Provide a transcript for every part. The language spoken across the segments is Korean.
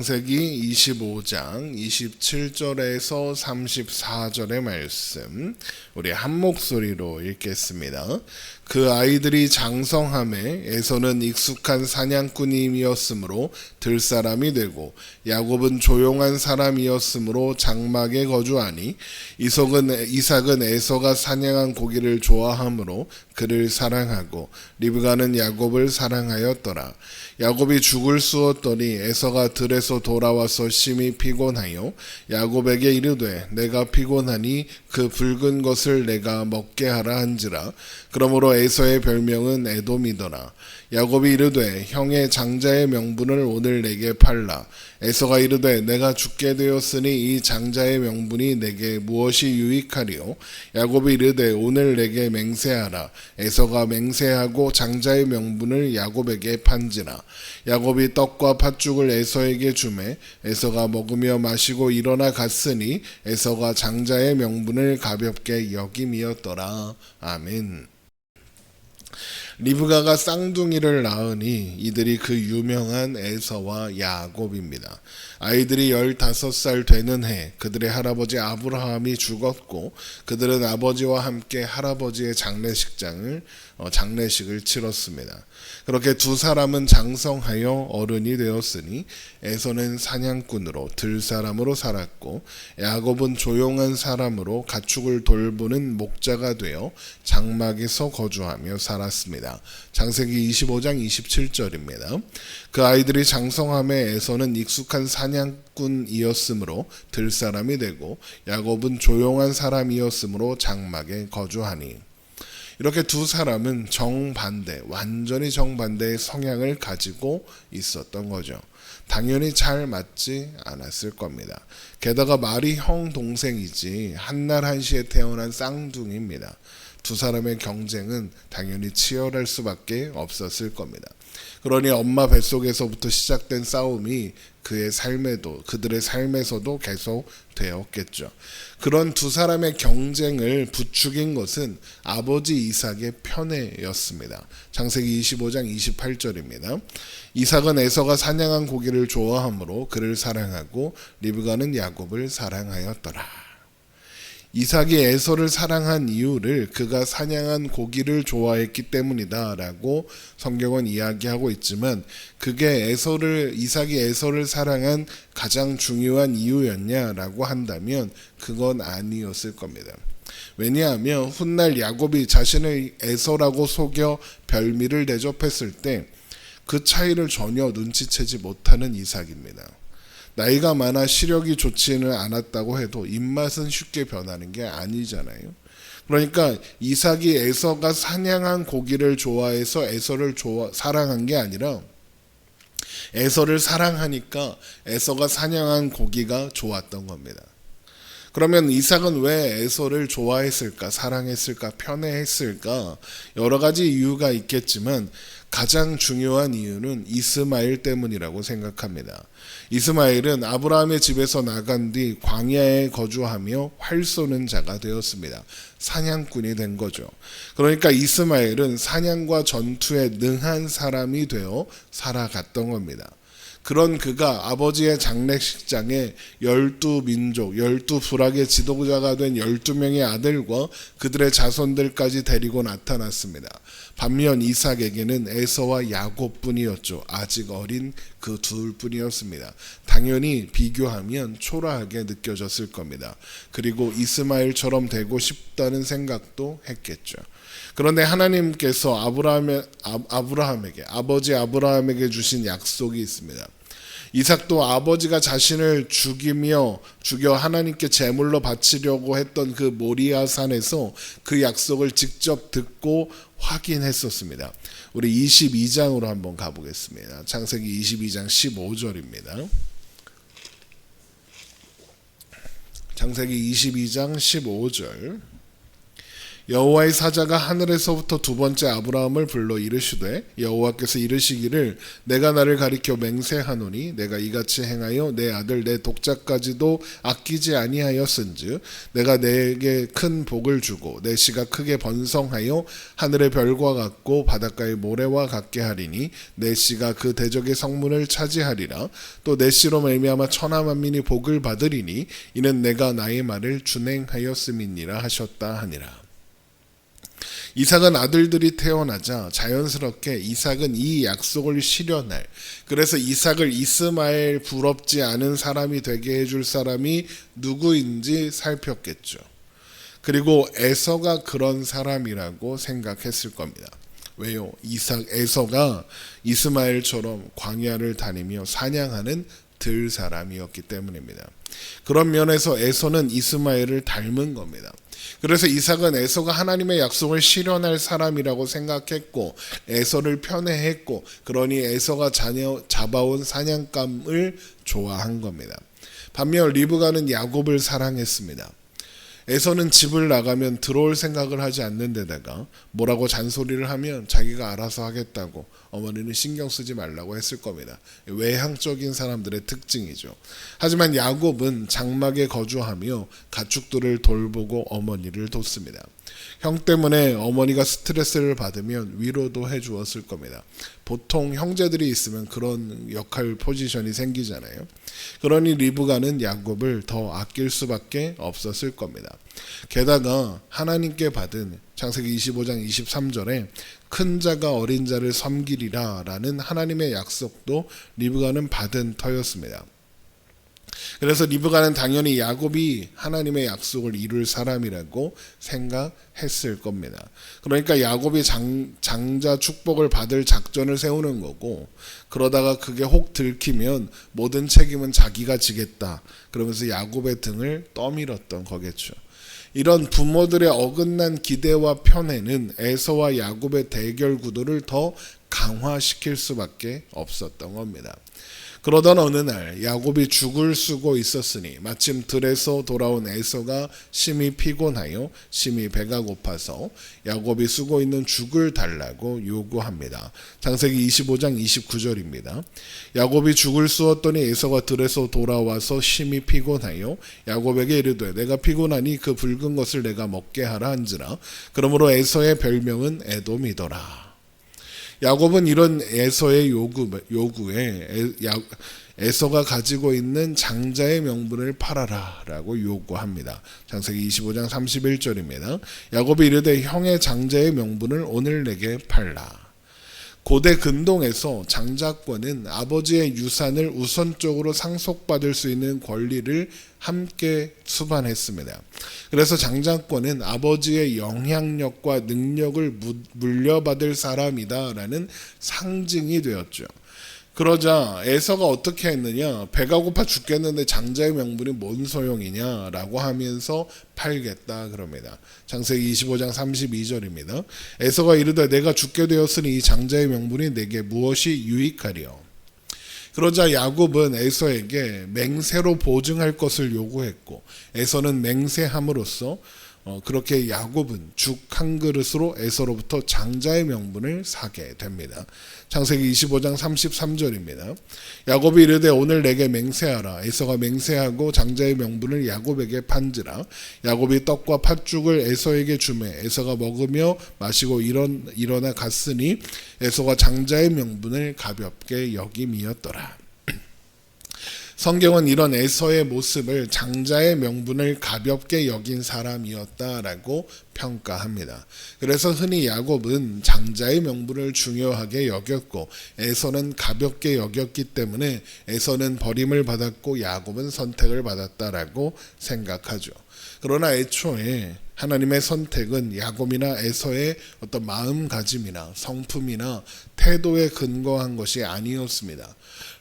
창세기 25장 27절에서 34절의 말씀 우리 한 목소리로 읽겠습니다. 그 아이들이 장성함에 에서는 익숙한 사냥꾼임이었으므로 들사람이 되고 야곱은 조용한 사람이었으므로 장막에 거주하니 이삭은 이삭은 에서가 사냥한 고기를 좋아하므로 그를 사랑하고 리브가는 야곱을 사랑하였더라. 야곱이 죽을 쑤었더니 에서가 들에서 돌아와서 심히 피곤하여 야곱에게 이르되 내가 피곤하니 그 붉은 것을 내가 먹게 하라 한지라 그러므로 에서의 별명은 에돔이더라. 야곱이 이르되 형의 장자의 명분을 오늘 내게 팔라. 에서가 이르되 내가 죽게 되었으니 이 장자의 명분이 내게 무엇이 유익하리요? 야곱이 이르되 오늘 내게 맹세하라. 에서가 맹세하고 장자의 명분을 야곱에게 판지라. 야곱이 떡과 팥죽을 에서에게 주매 에서가 먹으며 마시고 일어나 갔으니 에서가 장자의 명분을 가볍게 여김이었더라. 아멘 리브가가 쌍둥이를 낳으니 이들이 그 유명한 에서와 야곱입니다. 아이들이 15살 되는 해 그들의 할아버지 아브라함이 죽었고 그들은 아버지와 함께 할아버지의 장례식장을 어, 장례식을 치렀습니다. 그렇게 두 사람은 장성하여 어른이 되었으니 에서는 사냥꾼으로 들 사람으로 살았고 야곱은 조용한 사람으로 가축을 돌보는 목자가 되어 장막에서 거주하며 살았습니다. 장세기 25장 27절입니다. 그 아이들이 장성함에 에서는 익숙한 사냥꾼이었으므로 들 사람이 되고 야곱은 조용한 사람이었으므로 장막에 거주하니 이렇게 두 사람은 정반대, 완전히 정반대의 성향을 가지고 있었던 거죠. 당연히 잘 맞지 않았을 겁니다. 게다가 말이 형 동생이지 한날 한시에 태어난 쌍둥이입니다. 두 사람의 경쟁은 당연히 치열할 수밖에 없었을 겁니다. 그러니 엄마 뱃속에서부터 시작된 싸움이 그의 삶에도 그들의 삶에서도 계속 되었겠죠. 그런 두 사람의 경쟁을 부추긴 것은 아버지 이삭의 편애였습니다. 장세기 25장 28절입니다. 이삭은 에서가 사냥한 고기를 좋아하므로 그를 사랑하고 리브가는 야곱을 사랑하였더라. 이삭이 에서를 사랑한 이유를 그가 사냥한 고기를 좋아했기 때문이다라고 성경은 이야기하고 있지만 그게 에서를 이삭이 에서를 사랑한 가장 중요한 이유였냐라고 한다면 그건 아니었을 겁니다. 왜냐하면 훗날 야곱이 자신을 에서라고 속여 별미를 대접했을 때 그 차이를 전혀 눈치채지 못하는 이삭입니다. 나이가 많아 시력이 좋지는 않았다고 해도 입맛은 쉽게 변하는 게 아니잖아요. 그러니까 이삭이 에서가 사냥한 고기를 좋아해서 에서를 좋아, 사랑한 게 아니라 에서를 사랑하니까 에서가 사냥한 고기가 좋았던 겁니다. 그러면 이삭은 왜 에서를 좋아했을까, 사랑했을까, 편애했을까? 여러 가지 이유가 있겠지만 가장 중요한 이유는 이스마엘 때문이라고 생각합니다. 이스마엘은 아브라함의 집에서 나간 뒤 광야에 거주하며 활 쏘는 자가 되었습니다. 사냥꾼이 된 거죠. 그러니까 이스마엘은 사냥과 전투에 능한 사람이 되어 살아갔던 겁니다. 그런 그가 아버지의 장례식장에 열두 민족, 열두 부락의 지도자가 된 열두 명의 아들과 그들의 자손들까지 데리고 나타났습니다. 반면 이삭에게는 에서와 야곱뿐이었죠. 아직 어린 그 둘뿐이었습니다. 당연히 비교하면 초라하게 느껴졌을 겁니다. 그리고 이스마엘처럼 되고 싶다는 생각도 했겠죠. 그런데 하나님께서 아브라함에, 아브라함에게 아버지 아브라함에게 주신 약속이 있습니다. 이삭도 아버지가 자신을 죽이며 죽여 하나님께 제물로 바치려고 했던 그 모리아 산에서 그 약속을 직접 듣고 확인했었습니다. 우리 22장으로 한번 가보겠습니다. 창세기 22장 15절입니다. 창세기 22장 15절 여호와의 사자가 하늘에서부터 두 번째 아브라함을 불러 이르시되 여호와께서 이르시기를 내가 나를 가리켜 맹세하노니 내가 이같이 행하여 내 아들 내 독자까지도 아끼지 아니하였은즉 내가 내게 큰 복을 주고 내 씨가 크게 번성하여 하늘의 별과 같고 바닷가의 모래와 같게 하리니 내 씨가 그 대적의 성문을 차지하리라. 또 내 씨로 말미암아 천하 만민이 복을 받으리니 이는 내가 나의 말을 준행하였음이니라 하셨다 하니라 이삭은 아들들이 태어나자 자연스럽게 이삭은 이 약속을 실현할 그래서 이삭을 이스마엘 부럽지 않은 사람이 되게 해줄 사람이 누구인지 살폈겠죠. 그리고 에서가 그런 사람이라고 생각했을 겁니다. 왜요? 이삭 에서가 이스마엘처럼 광야를 다니며 사냥하는 들 사람이었기 때문입니다. 그런 면에서 에서는 이스마엘을 닮은 겁니다. 그래서 이삭은 에서가 하나님의 약속을 실현할 사람이라고 생각했고 에서를 편애했고 그러니 에서가 자녀 잡아온 사냥감을 좋아한 겁니다. 반면 리브가는 야곱을 사랑했습니다. 에서는 집을 나가면 들어올 생각을 하지 않는 데다가 뭐라고 잔소리를 하면 자기가 알아서 하겠다고 어머니는 신경 쓰지 말라고 했을 겁니다. 외향적인 사람들의 특징이죠. 하지만 야곱은 장막에 거주하며 가축들을 돌보고 어머니를 돕습니다. 형 때문에 어머니가 스트레스를 받으면 위로도 해 주었을 겁니다. 보통 형제들이 있으면 그런 역할 포지션이 생기잖아요. 그러니 리브가는 야곱을 더 아낄 수밖에 없었을 겁니다. 게다가 하나님께 받은 창세기 25장 23절에 큰 자가 어린 자를 섬기리라 라는 하나님의 약속도 리브가는 받은 터였습니다. 그래서 리브가는 당연히 야곱이 하나님의 약속을 이룰 사람이라고 생각했을 겁니다. 그러니까 야곱이 장, 장자 축복을 받을 작전을 세우는 거고 그러다가 그게 혹 들키면 모든 책임은 자기가 지겠다. 그러면서 야곱의 등을 떠밀었던 거겠죠. 이런 부모들의 어긋난 기대와 편애는 에서와 야곱의 대결 구도를 더 강화시킬 수밖에 없었던 겁니다. 그러던 어느 날 야곱이 죽을 쓰고 있었으니 마침 들에서 돌아온 에서가 심히 피곤하여 심히 배가 고파서 야곱이 쓰고 있는 죽을 달라고 요구합니다. 창세기 25장 29절입니다. 야곱이 죽을 쑤었더니 에서가 들에서 돌아와서 심히 피곤하여 야곱에게 이르되 내가 피곤하니 그 붉은 것을 내가 먹게 하라 한지라 그러므로 에서의 별명은 에돔이더라. 야곱은 이런 에서의 요구, 요구에 에서가 가지고 있는 장자의 명분을 팔아라 라고 요구합니다. 창세기 25장 31절입니다. 야곱이 이르되 형의 장자의 명분을 오늘 내게 팔라. 고대 근동에서 장자권은 아버지의 유산을 우선적으로 상속받을 수 있는 권리를 함께 수반했습니다. 그래서 장자권은 아버지의 영향력과 능력을 물려받을 사람이다라는 상징이 되었죠. 그러자 에서가 어떻게 했느냐 배가 고파 죽겠는데 장자의 명분이 뭔 소용이냐라고 하면서 팔겠다 그럽니다. 장세기 25장 32절입니다. 에서가 이르되 내가 죽게 되었으니 이 장자의 명분이 내게 무엇이 유익하리요. 그러자 야곱은 에서에게 맹세로 보증할 것을 요구했고 에서는 맹세함으로써 어, 그렇게 야곱은 죽 한 그릇으로 에서로부터 장자의 명분을 사게 됩니다. 창세기 25장 33절입니다. 야곱이 이르되 오늘 내게 맹세하라. 에서가 맹세하고 장자의 명분을 야곱에게 판지라. 야곱이 떡과 팥죽을 에서에게 주매 에서가 먹으며 마시고 일어나, 갔으니 에서가 장자의 명분을 가볍게 여김이었더라. 성경은 이런 에서의 모습을 장자의 명분을 가볍게 여긴 사람이었다라고 평가합니다. 그래서 흔히 야곱은 장자의 명분을 중요하게 여겼고 에서는 가볍게 여겼기 때문에 에서는 버림을 받았고 야곱은 선택을 받았다라고 생각하죠. 그러나 애초에 하나님의 선택은 야곱이나 에서의 어떤 마음가짐이나 성품이나 태도에 근거한 것이 아니었습니다.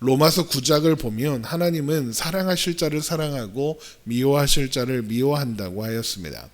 로마서 9장을 보면 하나님은 사랑하실 자를 사랑하고 미워하실 자를 미워한다고 하였습니다.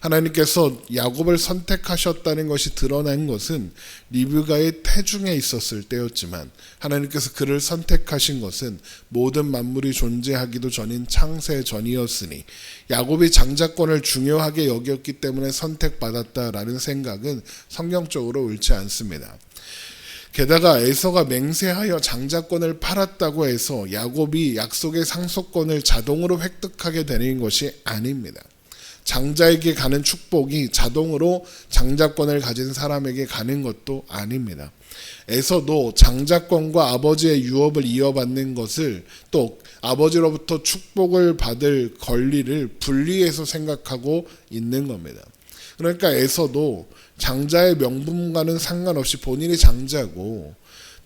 하나님께서 야곱을 선택하셨다는 것이 드러난 것은 리브가의 태중에 있었을 때였지만 하나님께서 그를 선택하신 것은 모든 만물이 존재하기도 전인 창세 전이었으니 야곱이 장자권을 중요하게 여겼기 때문에 선택받았다라는 생각은 성경적으로 옳지 않습니다. 게다가 에서가 맹세하여 장자권을 팔았다고 해서 야곱이 약속의 상속권을 자동으로 획득하게 되는 것이 아닙니다. 장자에게 가는 축복이 자동으로 장자권을 가진 사람에게 가는 것도 아닙니다. 에서도 장자권과 아버지의 유업을 이어받는 것을 또 아버지로부터 축복을 받을 권리를 분리해서 생각하고 있는 겁니다. 그러니까 에서도 장자의 명분과는 상관없이 본인이 장자고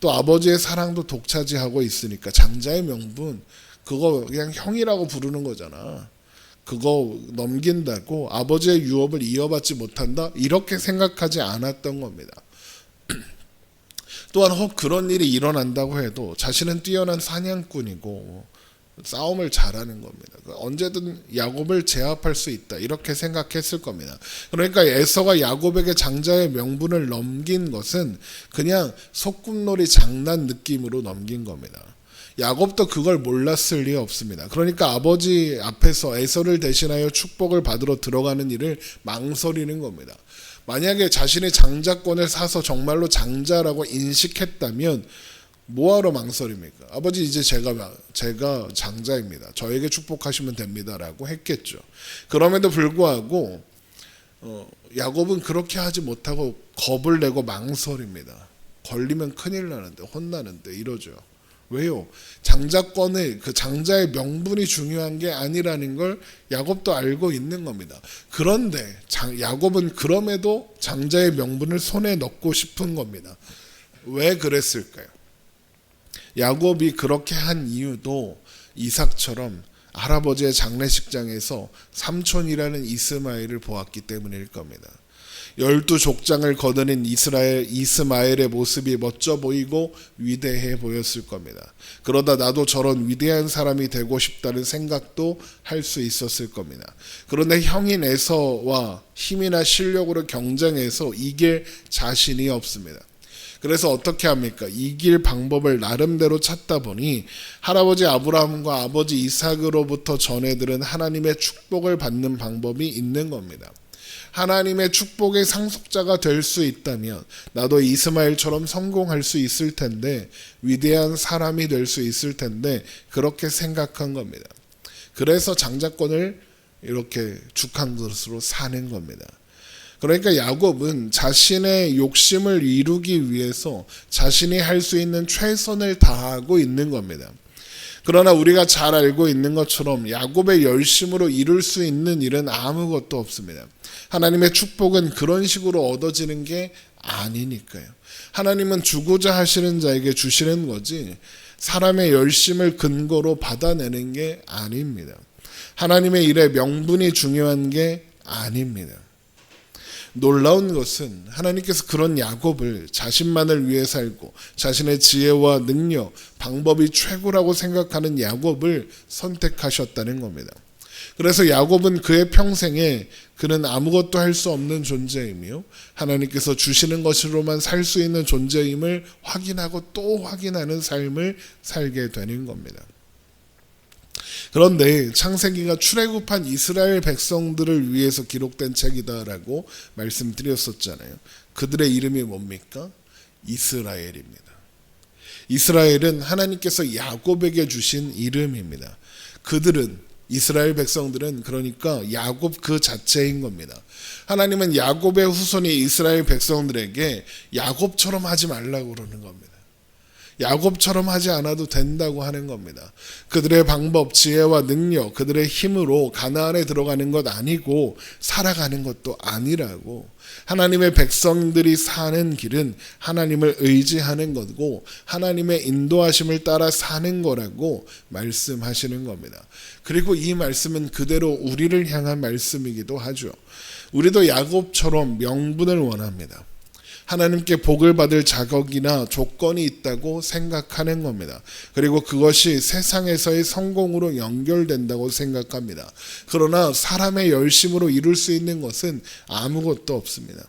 또 아버지의 사랑도 독차지하고 있으니까 장자의 명분 그거 그냥 형이라고 부르는 거잖아. 그거 넘긴다고 아버지의 유업을 이어받지 못한다 이렇게 생각하지 않았던 겁니다. 또한 혹 그런 일이 일어난다고 해도 자신은 뛰어난 사냥꾼이고 싸움을 잘하는 겁니다. 언제든 야곱을 제압할 수 있다 이렇게 생각했을 겁니다. 그러니까 에서가 야곱에게 장자의 명분을 넘긴 것은 그냥 소꿉놀이 장난 느낌으로 넘긴 겁니다. 야곱도 그걸 몰랐을 리 없습니다. 그러니까 아버지 앞에서 에서를 대신하여 축복을 받으러 들어가는 일을 망설이는 겁니다. 만약에 자신의 장자권을 사서 정말로 장자라고 인식했다면 뭐하러 망설입니까? 아버지 이제 제가 제가 장자입니다. 저에게 축복하시면 됩니다라고 했겠죠. 그럼에도 불구하고 어, 야곱은 그렇게 하지 못하고 겁을 내고 망설입니다. 걸리면 큰일 나는데 혼나는데 이러죠. 왜요? 장자권의 그 장자의 명분이 중요한 게 아니라는 걸 야곱도 알고 있는 겁니다. 그런데 장, 야곱은 그럼에도 장자의 명분을 손에 넣고 싶은 겁니다. 왜 그랬을까요? 야곱이 그렇게 한 이유도 이삭처럼 할아버지의 장례식장에서 삼촌이라는 이스마엘을 보았기 때문일 겁니다. 열두 족장을 거느린 이스라엘 이스마엘의 모습이 멋져 보이고 위대해 보였을 겁니다. 그러다 나도 저런 위대한 사람이 되고 싶다는 생각도 할 수 있었을 겁니다. 그런데 형인 에서와 힘이나 실력으로 경쟁해서 이길 자신이 없습니다. 그래서 어떻게 합니까? 이길 방법을 나름대로 찾다 보니 할아버지 아브라함과 아버지 이삭으로부터 전해들은 하나님의 축복을 받는 방법이 있는 겁니다. 하나님의 축복의 상속자가 될 수 있다면 나도 이스마엘처럼 성공할 수 있을 텐데 위대한 사람이 될 수 있을 텐데 그렇게 생각한 겁니다. 그래서 장자권을 이렇게 죽한 것으로 사는 겁니다. 그러니까 야곱은 자신의 욕심을 이루기 위해서 자신이 할 수 있는 최선을 다하고 있는 겁니다. 그러나 우리가 잘 알고 있는 것처럼 야곱의 열심으로 이룰 수 있는 일은 아무것도 없습니다. 하나님의 축복은 그런 식으로 얻어지는 게 아니니까요. 하나님은 주고자 하시는 자에게 주시는 거지 사람의 열심을 근거로 받아내는 게 아닙니다. 하나님의 일에 명분이 중요한 게 아닙니다. 놀라운 것은 하나님께서 그런 야곱을 자신만을 위해 살고 자신의 지혜와 능력, 방법이 최고라고 생각하는 야곱을 선택하셨다는 겁니다. 그래서 야곱은 그의 평생에 그는 아무것도 할 수 없는 존재이며 하나님께서 주시는 것으로만 살 수 있는 존재임을 확인하고 또 확인하는 삶을 살게 되는 겁니다. 그런데 창세기가 출애굽한 이스라엘 백성들을 위해서 기록된 책이다라고 말씀드렸었잖아요. 그들의 이름이 뭡니까? 이스라엘입니다. 이스라엘은 하나님께서 야곱에게 주신 이름입니다. 그들은 이스라엘 백성들은 그러니까 야곱 그 자체인 겁니다. 하나님은 야곱의 후손이 이스라엘 백성들에게 야곱처럼 하지 말라고 그러는 겁니다. 야곱처럼 하지 않아도 된다고 하는 겁니다. 그들의 방법, 지혜와 능력, 그들의 힘으로 가나안에 들어가는 것 아니고 살아가는 것도 아니라고 하나님의 백성들이 사는 길은 하나님을 의지하는 것고 하나님의 인도하심을 따라 사는 거라고 말씀하시는 겁니다. 그리고 이 말씀은 그대로 우리를 향한 말씀이기도 하죠. 우리도 야곱처럼 명분을 원합니다. 하나님께 복을 받을 자격이나 조건이 있다고 생각하는 겁니다. 그리고 그것이 세상에서의 성공으로 연결된다고 생각합니다. 그러나 사람의 열심으로 이룰 수 있는 것은 아무것도 없습니다.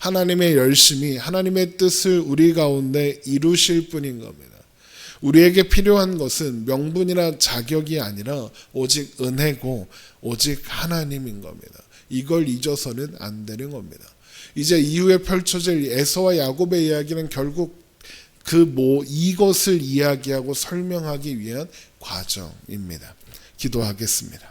하나님의 열심이 하나님의 뜻을 우리 가운데 이루실 뿐인 겁니다. 우리에게 필요한 것은 명분이나 자격이 아니라 오직 은혜고 오직 하나님인 겁니다. 이걸 잊어서는 안 되는 겁니다. 이제 이후에 펼쳐질 에서와 야곱의 이야기는 결국 그 뭐 이것을 이야기하고 설명하기 위한 과정입니다. 기도하겠습니다.